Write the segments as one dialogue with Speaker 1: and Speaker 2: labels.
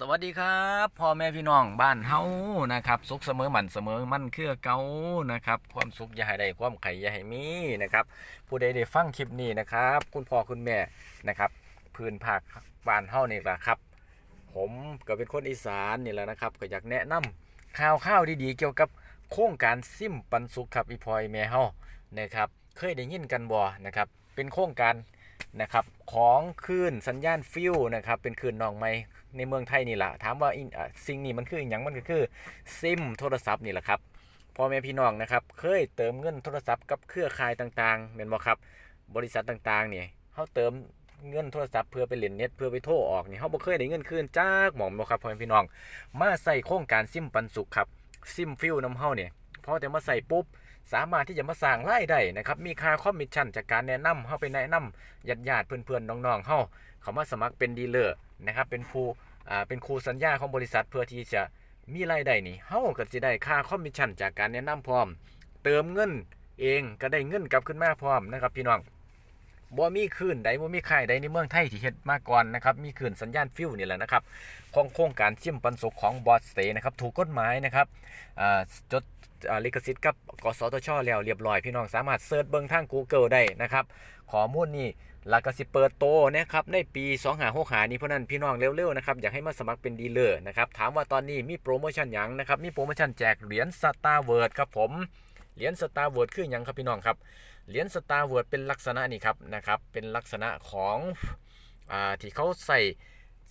Speaker 1: สวัสดีครับพ่อแม่พี่น้องบ้านเฮานะครับสุขเสมอหมันเสมอมันเครือเก่านะครับความสุขอย่าให้ได้ความไข่อย่าให้มีนะครับผู้ใดได้ฟังคลิปนี้นะครับ คุณพ่อคุณแม่นะครับ พื้นภาคบ้านเฮานี่แหละครับ ผมก็เป็นคนอีสานนี่แหละนะครับ ก็อยากแนะนำข่าวข่าวดีๆ เกี่ยวกับโครงการซิมปันสุขครับอีพอยแม่เฮานะครับเคยได้ยินกันบ่นะครับเป็นโครงการนะครับของคลื่นสัญญาณฟิวนะครับเป็นคลื่นน้องใหม่ ในเมืองไทยนี่แหละถามว่าสิ่งนี้มันคืออย่างมันก็คือซิมโทรศัพท์นี่แหละครับพ่อแม่พี่น้องนะครับ เคยเติมเงินโทรศัพท์กับเครือข่ายต่างๆเป็นบ่ครับบริษัทต่างๆเนี่ยเขาเติมเงินโทรศัพท์เพื่อไปเล่นเน็ตเพื่อไปโทรออกนี่เขาบ่เคยได้เงินคืนจากหมอมบ่ครับพ่อแม่พี่น้อง มาใส่โครงการซิมปันสุขครับซิมฟิวน้ำเฮาเนี่ยพอแต่มาใส่ปุ๊บสามารถที่จะมาสร้างรายได้นะครับมีค่าคอมมิชชั่นจากการแนะนำเข้าไปแนะนำญาติญาติๆเพื่อนๆน้องๆเข้าเขามาสมัครเป็นดีลเลอร์นะครับเป็นผู้ อ่าเป็นครูสัญญาของบริษัทเพื่อที่จะมีรายได้นี่เฮาก็จะได้ค่าคอมมิชชั่นจากการแนะนำพร้อม เติมเงินเองก็ได้เงินกลับขึ้นมาพร้อมนะครับพี่น้องบ่มีคลื่นใดบ่มีค่ายใดในเมืองไทยที่เฮ็ดมาก่อนนะครับมีคลื่นสัญญาณฟิวนี่แหละนะครับของโครงการซิมปันสุขของบอสเตนะครับถูกกฎหมายนะครับอ่าจดอาลิขสิทธิ์กับกสทชแล้วเรียบร้อยพี่น้องสามารถเซิร์ชเบิ่งทาง Google ได้นะครับข้อมูลนี้ แล้วก็สิเปิดโตนะครับในปี2 5 6 5นี้เพราะนั้นพี่น้องเร็วๆนะครับอยากให้มาสมัครเป็นดีลเลอร์นะครับถามว่าตอนนี้มีโปรโมชั่นยังนะครับมีโปรโมชั่นแจกเหรียญสตาร์เวิร์ดครับผมเหรียญสตาร์เวิร์ดคือหยังครับพี่น้องครับเหรียญสตาร์เวิร์ดเป็นลักษณะนี่ครับนะครับเป็นลักษณะของอ่าที่เขาใส่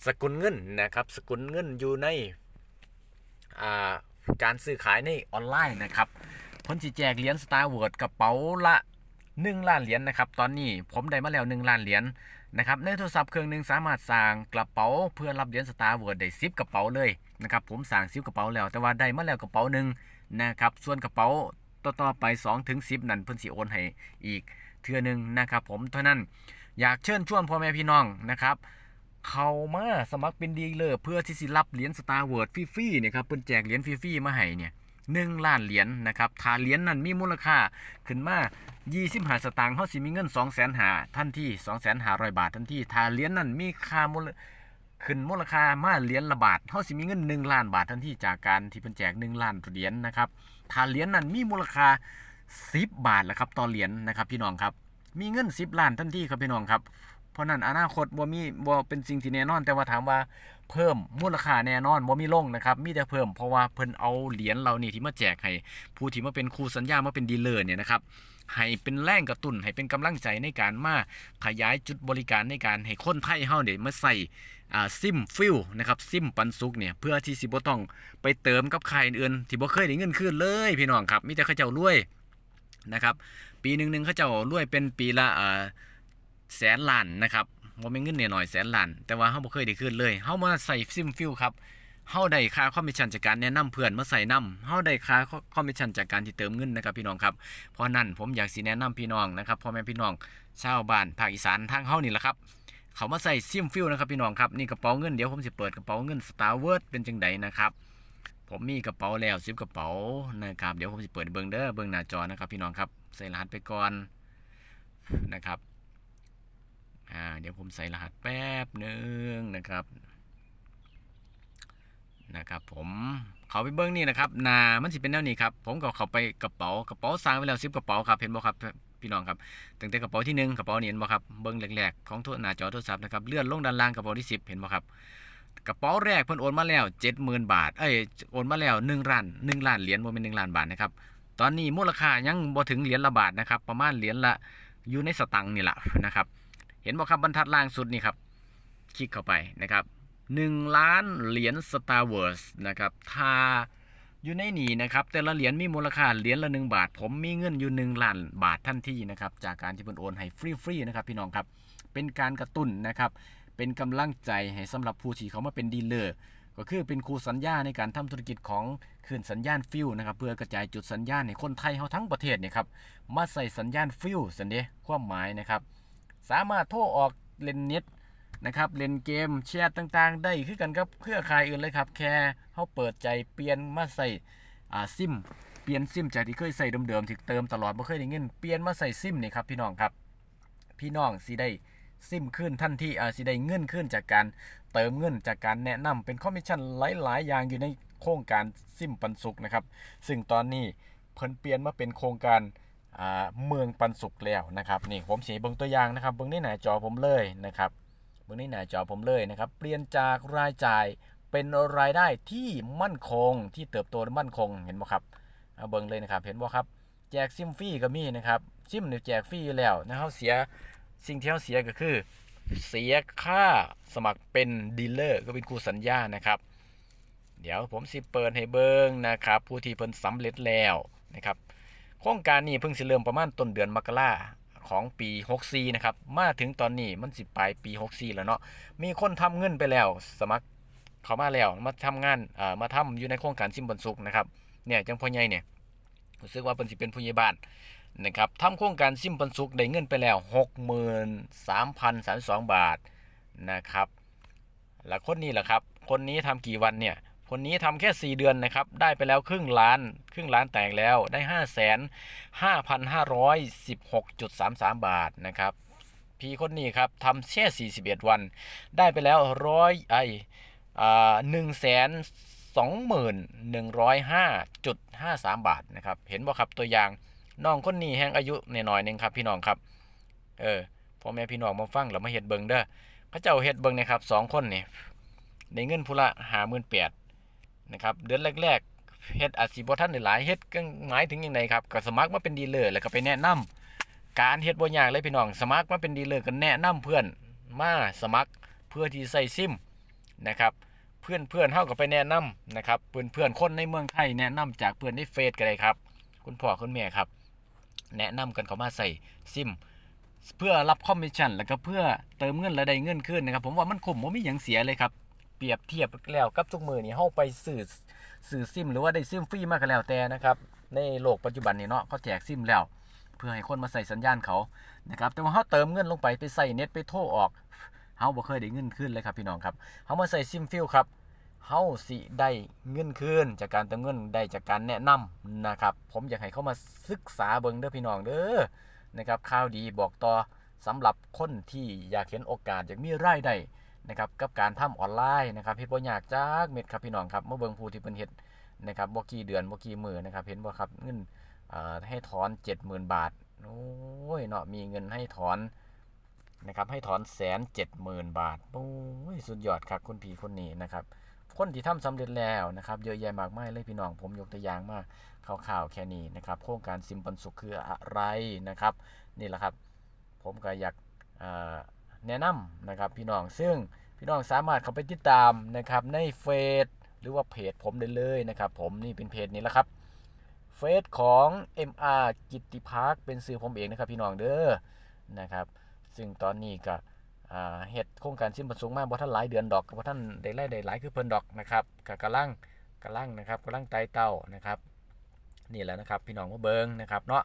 Speaker 1: สกุลเงินนะครับสกุลเงินอยู่ในอ่าการซื้อขายในออนไลน์นะครับพ้นสิแจกเหรียญ Star w a r กระเป๋าละ 1ล้านเหรียญนะครับ ตอนนี้ผมได้มาแล้ว 1 ล้านเหรียญนะครับ ในโทรศัพท์เครื่องหนึงสามารถสร้างกระเป๋าเพื่อรับเหรียญ Star w a r ได้10กระเป๋าเลยนะครับ ผมสั่ง10กระเป๋าแล้ว แต่ว่าได้มาแล้วกระเป๋าหนึ่งนะครับ ส่วนกระเป๋าต่อๆไป2ถึง10 นั่นเพิ่นสิโอนให้อีกเทื่อนึงนะครับ ผมเท่านั้นอยากเชิญชวนพ่อแม่พี่น้องนะครับเขามาสมัครเป็นดีเลอร์เพื่อที่สิรับเหรียญสตาร์เวิร์ดฟรีๆเนี่ยครับเพิ่นแจกเหรียญฟรีๆมาให้เนี่ย หนึ่งล้านเหรียญนะครับถ้าเหรียญนั้นมีมูลค่าขึ้นมา25สตางค์เฮาสิมีเงิน 2 0 0 0 0หาทันที2 5 0 0 0 บาททันทีถ้าเหรียญนั้นมีค่ามูลขึ้นมูลค่ามาเหรียญละบาทเฮาสิมีเงิน 1 ล้านบาททันทีจากการที่เพิ่นแจก 1 ล้านเหรียญนะครับถ้าเหรียญนั้นมีมูลค่า 10 บาทแล้วครับต่อเหรียญนะครับพี่น้องครับ มีเงิน 10 ล้านทันทีครับพี่น้องครับ เพราะนั้นอนาคตบ่มีบ่เป็นสิ่งที่แน่นอน แต่ว่าถามว่าเพิ่มมูลค่าแน่นอนบ่มีลงนะครับมีแต่เพิ่มเพราะว่าเพิ่นเอาเหรียญเหล่านี้ที่มาแจกให้ผู้ที่มาเป็นครูสัญญามาเป็นดีลเลอร์เนี่ยนะครับให้เป็นแรงกระตุ้นให้เป็นกำลังใจในการมาขยายจุดบริการในการให้คนไทยเฮาเนี่ยมาใส่อ่าซิมฟิลนะครับซิมปันสุกเนี่ยเพื่อที่สิบ่ต้องไปเติมกับใครอื่นๆที่บ่เคยได้เงินคืนเลยพี่น้องครับมีแต่เขาเจ้ารวยนะครับปีหนึ่งหนึ่งเขาเจ้ารวยเป็นปีละอ่า แสนล้านนะครับว่าไม่เงินเนี่ยหน่อยแสนล้าน แต่ว่าเฮาบ่เคยได้ขึ้นเลยเฮามาใส่ซิมฟิลครับเฮาได้ค่าคอมมิชชั่นจากการแนะนำเพื่อนมาใส่นํเฮาได้ค่าคอมมิชชั่นจากการที่เติมเงินนะครับพี่น้องครับ เพราะนั้นผมอยากสิแนะนำพี่น้องนะครับพ่อแม่พี่น้องชาวบ้านภาคอีสานทางเฮานี่แหละครับ เขามาใส่ซิมฟิลนะครับพี่น้องครับนี่กระเป๋าเงินเดี๋ยวผมสิเปิดกระเป๋าเงิน Star w o r d เป็นจังไดนะครับผมมีกระเป๋าแล้ว10กระเป๋านะครับเดี๋ยวผมสิเปิดเบิ่งเด้อเบิ่งหน้าจอนะครับพี่น้องครับใส่รหัสไปก่อนนะครับ อ่าเดี๋ยวผมใส่รหัสแป๊บหนึ่งนะครับนะครับผมเขาไปเบิ้งนี่นะครับนามันสิเป็นแนวนี้ครับผมก็เข้าไปกระเป๋ากระเป๋าสร้างไว้แล้วซิปกระเป๋าครับเห็นบ่ครับพี่น้องครับตั้งแต่กระเป๋าที่หนึ่งกระเป๋านี้เห็นบ่ครับเบิ้งแรกๆของโทรหน้าจอโทรศัพท์นะครับเลื่อนลงด้านล่างกระเป๋าที่สิบเห็นบ่ครับกระเป๋าแรกเพิ่นโอนมาแล้วเจ็ดหมื่นบาทเอ้ยโอนมาแล้วหนึ่งล้านหนึ่งล้านเหรียญบ่เป็นหนึ่งล้านบาทนะครับตอนนี้มูลค่ายังบ่ถึงเหรียญละบาทนะครับประมาณเหรียญละอยู่ในสตังค์นี่แหละนะครับ เห็นบ่ครับบรรทัดล่างสุดนี่ครับคลิกเข้าไปนะครับ1ล้านเหรียญ Star Wars นะครับถ้าอยู่ในนี้นะครับ แต่ละเหรียญมีมูลค่าเหรียญละ 1 บาท ผมมีเงินอยู่1ล้านบาททันทีนะครับ จากการที่เพิ่นโอนให้ฟรีๆนะครับ พี่น้องครับ เป็นการกระตุ้นนะครับ เป็นกำลังใจให้สำหรับผู้ที่เขามาเป็นดีลเลอร์ ก็คือเป็นครูสัญญาในการทำธุรกิจของคลื่นสัญญาณฟิวนะครับเพื่อกระจายจุดสัญญาณให้คนไทยเฮาทั้งประเทศเนี่ยครับมาใส่สัญญาณฟิวสันเดความหมายนะครับ สามารถโทรออกเล่นเน็ตนะครับเล่นเกมแชทต่างๆ ได้คือกันกับเครือข่ายอื่นเลยครับแค่เขาเปิดใจเปลี่ยนมาใส่อ่าซิมเปลี่ยนซิมจากที่เคยใส่เดิมๆที่เติมตลอดไม่เคยได้เงินเปลี่ยนมาใส่ซิมนี่ครับพี่น้องครับ พี่น้องสิได้ซิมขึ้นทันทีอาสิได้เงินขึ้นจากการเติมเงินจากการแนะนำเป็นคอมมิชชั่นหลายๆ อย่างอยู่ในโครงการซิมปันสุขนะครับ ซึ่งตอนนี้เพิ่นเปลี่ยนมาเป็นโครงการ เมืองปันสุขแล้วนะครับนี่ผมสีเบิ่งตัวอย่างนะครับเบิ่งในหน้าจอผมเลยนะครับเบิ่งในหน้าจอผมเลยนะครับเปลี่ยนจากรายจ่ายเป็นรายได้ที่มั่นคงที่เติบโตและมั่นคงเห็นบ่ครับเบิ่งเลยนะครับเห็นบ่ครับแจกซิมฟรีก็มีนะครับซิมเนี่ยแจกฟรีแล้วนะครับเสียสิ่งที่เขาเสียก็คือ เสียค่าสมัครเป็นดีลเลอร์ก็เป็นคู่สัญญานะครับเดี๋ยวผมสิเปิดให้เบิ้งนะครับผู้ที่เพิ่นสำเร็จแล้วนะครับ ครงการนี้เพิ่งสิเริ่มประมาณต้นเดือนมกราของปี 64 นะครับ มาถึงตอนนี้มันสิปลายปี 64 แล้วเนาะ มีคนทำเงินไปแล้ว สมัครเขามาแล้ว มาทำงานเอ่อมาทำอยู่ในโครงการซิมบนสุขนะครับ เนี่ยจังพ่อใหญ่เนี่ย รู้สึกว่าเพิ่นสิเป็นผู้ใหญ่บ้านนะครับทำโครงการซิมบนสุขได้เงินไปแล้ว 63,032 บาทนะครับ แล้วคนนี้แหละครับ คนนี้ทำกี่วันเนี่ย คนนี้ทำแค่ 4 เดือนนะครับ ได้ไปแล้วครึ่งล้าน ครึ่งล้านแตกแล้วได้ 5 5 5 1 6 3 3 บาทนะครับ พี่คนนี้ครับทำแค่41 วัน ได้ไปแล้วร้อยไอหนึ่งแสนสองหมื่นหนึ่งร้อยห้าจุดห้าสามบาทนะครับ เห็นบ่ครับตัวอย่างน้องคนนี้แห่งอายุหน่อยหนึงครับ พี่น้องครับ เออพ่อแม่พี่น้องมาฟังแล้วมาเฮ็ดเบิงเด้อเขาเจ้าเฮ็ดเบิงนะครับสองคนนี่ได้เงินผู้ละหาหมื่นแปด นะครับเดือนแรกๆเฮ็ดอาจสิบ่ทันได้หลายเฮ็ดก็หมายถึงยังไงครับก็สมัครมาเป็นดีลเลอร์แล้วก็ไปแนะนำการเฮ็ดบ่ยากเลยพี่น้องสมัครมาเป็นดีลเลอร์ก็แนะนำเพื่อนมาสมัครเพื่อที่ใส่ซิมนะครับเพื่อนเพื่อนเฮาก็ไปแนะนำนะครับเพื่อนเพื่อนคนในเมืองไทยแนะนำจากเพื่อนในเฟซก็ได้ครับ คุณพ่อคุณแม่ครับ แนะนำกันเข้ามาใส่ซิมเพื่อรับคอมมิชชั่นแล้วก็เพื่อเติมเงินและได้เงินขึ้นนะครับ ผมว่ามันคุ้มบ่มีหยังเสียเลยครับ เปรียบเทียบแล้วกับทุกมือนี่เฮาไปซื้อซื้อซิม หรือว่าได้ซิมฟรีมาก็แล้วแต่นะครับในโลกปัจจุบันนี้เนาะเขาแจกซิมแล้ว เพื่อให้คนมาใส่สัญญาณเขานะครับแต่ว่าเฮาเติมเงินลงไปไปใส่เน็ตไปโทรออกเฮาบ่เคยได้เงินขึ้นเลยครับพี่น้องครับเฮามาใส่ซิมฟิลครับเฮาสิได้เงินคืนจากการเติมเงินได้จากการแนะนำนะครับ ผมอยากให้เข้ามาศึกษาเบิ่งเด้อพี่น้องเด้อนะครับข่าวดีบอกต่อสำหรับคนที่อยากเห็นโอกาสอยากมีรายได้ นะครับกับการทำออนไลน์นะครับเฮ็ดบ่ยากจักเม็ดครับพี่น้องครับเมาเบิ่งผู้ที่เพิ่นเฮ็ดนะครับบ่กี่เดือนบ่กี่มื้อนะครับเห็นบ่ครับเงินอ่าให้ถอน 70,000 บาทโอ้ยเนาะมีเงินให้ถอนนะครับให้ถอนแสนเจ็ดหมื่นบาทโอ้ยสุดยอดครับคุณพี่คนนี้นะครับคนที่ทำสำเร็จแล้วนะครับเยอะแยะมากมายเลยพี่น้องผมยกตัวอย่างมาข่าวๆแค่นี้นะครับโครงการซิมปันสุขคืออะไรนะครับนี่แหละครับ ผมก็อยากเอ่อ แนะนำนะครับพี่น้องซึ่งพี่น้องสามารถเข้าไปติดตามนะครับในเฟซหรือว่าเพจผมได้เลยนะครับ ผมนี่เป็นเพจนี้แหละครับเฟซของ MR กิติพักเป็นสื่อผมเองนะครับพี่น้องเด้อนะครับซึ่งตอนนี้ก็เฮ็ดโครงการสิ้นประสูงมากบ่ทันหลายเดือนดอกก็บ่ทันได้รายได้หลายคือเพิ่นดอกนะครับก็กำลังกำลังนะครับกำลังไตเต้านะครับ นี่แหละนะครับ พี่น้องมาเบิงนะครับ เนาะ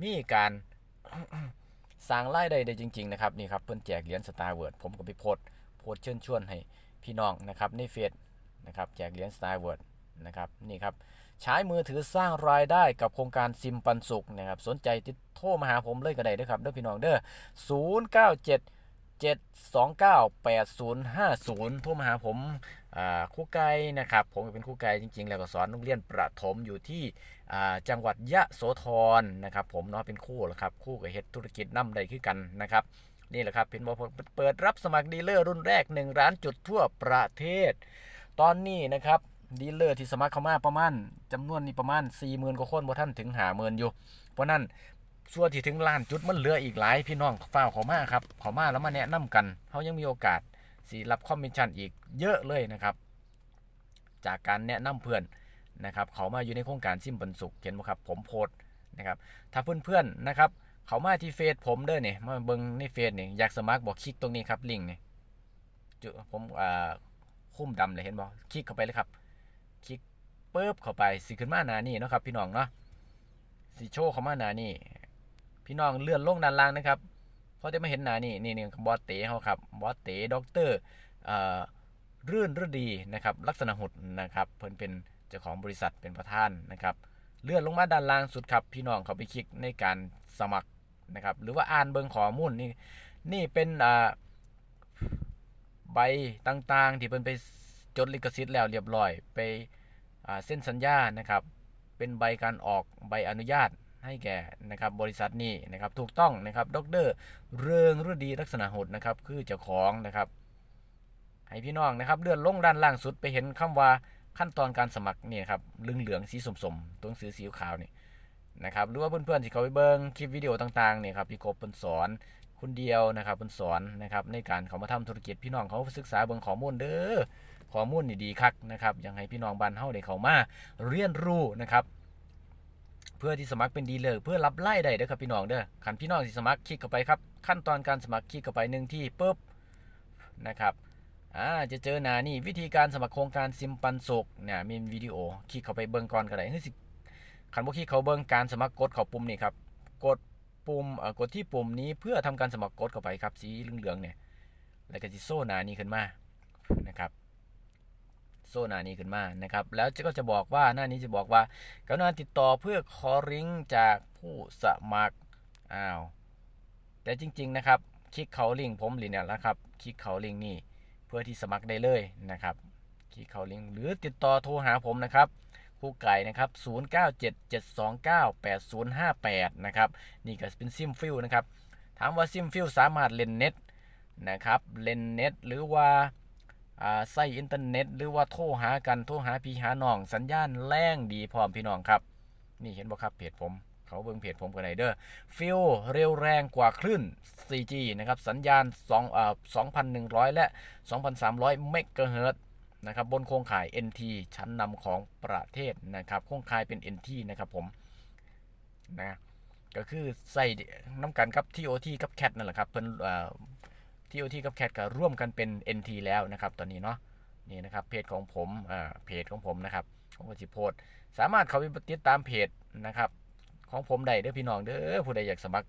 Speaker 1: มีการ สร้างรายได้ได้จริงๆนะครับนี่ครับเพิ่อนแจกเหรียญสตาร์เวิร์ดผมก็ไปโพสโพสเชิญชวนให้พี่น้องนะครับในเฟซนะครับแจกเหรียญสตาร์เวิร์ดนะครับนี่ครับใช้มือถือสร้างรายได้กับโครงการซิมปันสุขนะครับสนใจติดโทรมาหาผมเลยก็ได้ด้อครับเด้อพี่น้องเด้อ097 7298050 โทรมาหาผม ครูไก่นะครับ ผมเป็นครูไก่จริง ๆ แล้วก็สอนโรงเรียนประถมอยู่ที่จังหวัดยะโสธรนะครับ ผมเนาะเป็นคู่แหละครับคู่กับเฮ็ดธุรกิจนำใดคือกันนะครับนี่แหละครับเป็นบอเปิดรับสมัครดีลเลอร์รุ่นแรก1ร้านจุดทั่วประเทศ ตอนนี้นะครับดีลเลอร์ที่สมัครเข้ามาประมาณจำนวนนี้ประมาณ 40,000กว่าคนบ่ท่านถึงหาหมื่นอยู่ เพราะนั้นส่วนที่ถึงล้านจุดมันเหลืออีกหลายพี่น้องฝ้าเขามาครับเขามาแล้วมาแนะนำกันเขายังมีโอกาส สีรับคอมมิชชั่นอีกเยอะเลยนะครับ จากการแนะนำเพื่อนนะครับเขามาอยู่ในโครงการซิมปันสุขเห็นไหมครับ ผมโพสนะครับถ้าเพื่อนๆนะครับ เขามาที่เฟซผมเด้อเนี่ยมาเบิ่งในเฟซเนี่ยอยากสมัครบอกคลิกตรงนี้ครับลิงก์เนี่ยจุผมอ่าคุ้มดำเลยเห็นบอกคลิกเข้าไปเลยครับ คลิกปุ๊บเข้าไปสิขึ้นมาหนานี่นะครับ พี่น้องเนาะสิโชว์เข้ามาหนานี่พี่น้องเลื่อนลงด้านล่างนะครับ เขาจะไม่เห็นหนานี่นี่นี่บอสเต๋เขาครับบอสเต๋ด็อกเตอร์เอ่อรื่นฤดีนะครับลักษณะหุดนะครับเพิ่นเป็นเจ้าของบริษัทเป็นประธานนะครับเลื่อนลงมาด้านล่างสุดครับ พี่น้องเขาไปคลิกในการสมัครนะครับหรือว่าอ่านเบิ่งข้อมูลนี่นี่เป็นอ่าใบต่างๆ ที่เพิ่นไปจดลิขสิทธิ์แล้วเรียบร้อยไปอ่าเส้นสัญญานะครับเป็นใบการออกใบอนุญาต ให้แก่นะครับบริษัทนี้นะครับถูกต้องนะครับดรเรืองฤดีลักษณะหดนะครับคือเจ้าของนะครับให้พี่น้องนะครับเลื่อนลงด้านล่างสุดไปเห็นคำว่าขั้นตอนการสมัครนี่ครับเหลืองเหลืองสีสมๆตัวหนังสือสีขาวนี่นะครับหรือว่าเพื่อนๆที่เขาไปเบิ่งคลิปวิดีโอต่างๆเนี่ยครับพี่กบเป็นสอนคุณเดียวนะครับเป็นสอนนะครับในการเขามาทำธุรกิจพี่น้องเขาศึกษาเบิ่งข้อมูลเด้อข้อมูลนี่ดีคักนะครับยังให้พี่น้องบ้านเฮาได้เขามาเรียนรู้นะครับ เพื่อที่สมัครเป็นดีเลยเพื่อรับไล่ได้เด้อครับพี่น้องเด้อขันพี่น้องที่สมัครคลิกเข้าไปครับ ขั้นตอนการสมัครคลิกเข้าไปหนึ่งที่ปุ๊บนะครับอ่าจะเจอหน้านี่วิธีการสมัครโครงการซิมปันสุกเนี่ยมีวิดีโอคลิกเข้าไปเบิ่งก่อนก็ได้เฮ้ยสิขันบ่คลิกเขาเบิ่งการสมัครกดเข้าปุ่มนี่ครับกดปุ่มเอ่อกดที่ปุ่มนี้เพื่อทำการสมัครกดเข้าไปครับสีเหลืองๆเนี่ยแล้วก็จะโซ่หน้านี้ขึ้นมานะครับ โซนหน้านี้ขึ้นมานะครับ แล้วก็จะบอกว่าหน้านี้จะบอกว่า กรุณาติดต่อเพื่อขอริงก์จากผู้สมัครอ้าวแต่จริง ๆนะครับ คลิกเขาลิงก์ผมหรือเนี่ยนะครับ คลิกเขาลิงก์นี่เพื่อที่สมัครได้เลยนะครับ คลิกเขาลิงก์หรือติดต่อโทรหาผมนะครับครูไก่นะครับ 0977298058 นะครับ นี่ก็เป็นซิมฟิลนะครับ ถามว่าซิมฟิลสามารถเล่นเน็ตนะครับ เล่นเน็ตหรือว่า ใส่อินเทอร์เน็ต หรือว่าโทรหากันโทรหาพี่หาน้อง สัญญาณแรงดีพร้อมพี่น้องครับ นี่เห็นบ่ครับเพจผม เขาเบิ่งเพจผมกันไหนเด้อฟิลเร็วแรงกว่าคลื่น 4G นะครับสัญญาณ2อ่า2,100 และ 2,300 เมกะเฮิรตซ์นะครับบนโครงข่าย NT ชั้นนำของประเทศนะครับโครงข่ายเป็น NT นะครับผมนะก็คือใส่น้ำกันกับ TOT กับ CAT นั่นแหละครับเพิ่น อ่าทีโอทีกับแคทก็ร่วมกันเป็น NT แล้วนะครับ ตอนนี้เนาะนี่นะครับเพจของผมอ่าเพจของผมนะครับผมก็สิโพสต์สามารถเข้าไปติดตามเพจนะครับ ของผมได้เด้อพี่น้องเด้อผู้ใดอยากสมัคร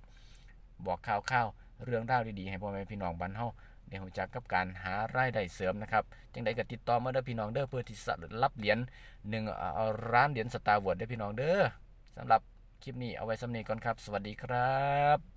Speaker 1: บอกข่าวข่าวเรื่องราวดีๆให้พ่อแม่พี่น้องบ้านเฮาได้รู้จักกับการหารายได้เสริมนะครับจังใดก็ติดต่อมาเด้อพี่น้องเด้อเพื่อที่จะรับเหรียญหนึ่งอ่อร้านเหรียญสตาร์วอร์ดเด้อพี่น้องเด้อสำหรับคลิปนี้เอาไว้สำเนีก่อนครับ สวัสดีครับ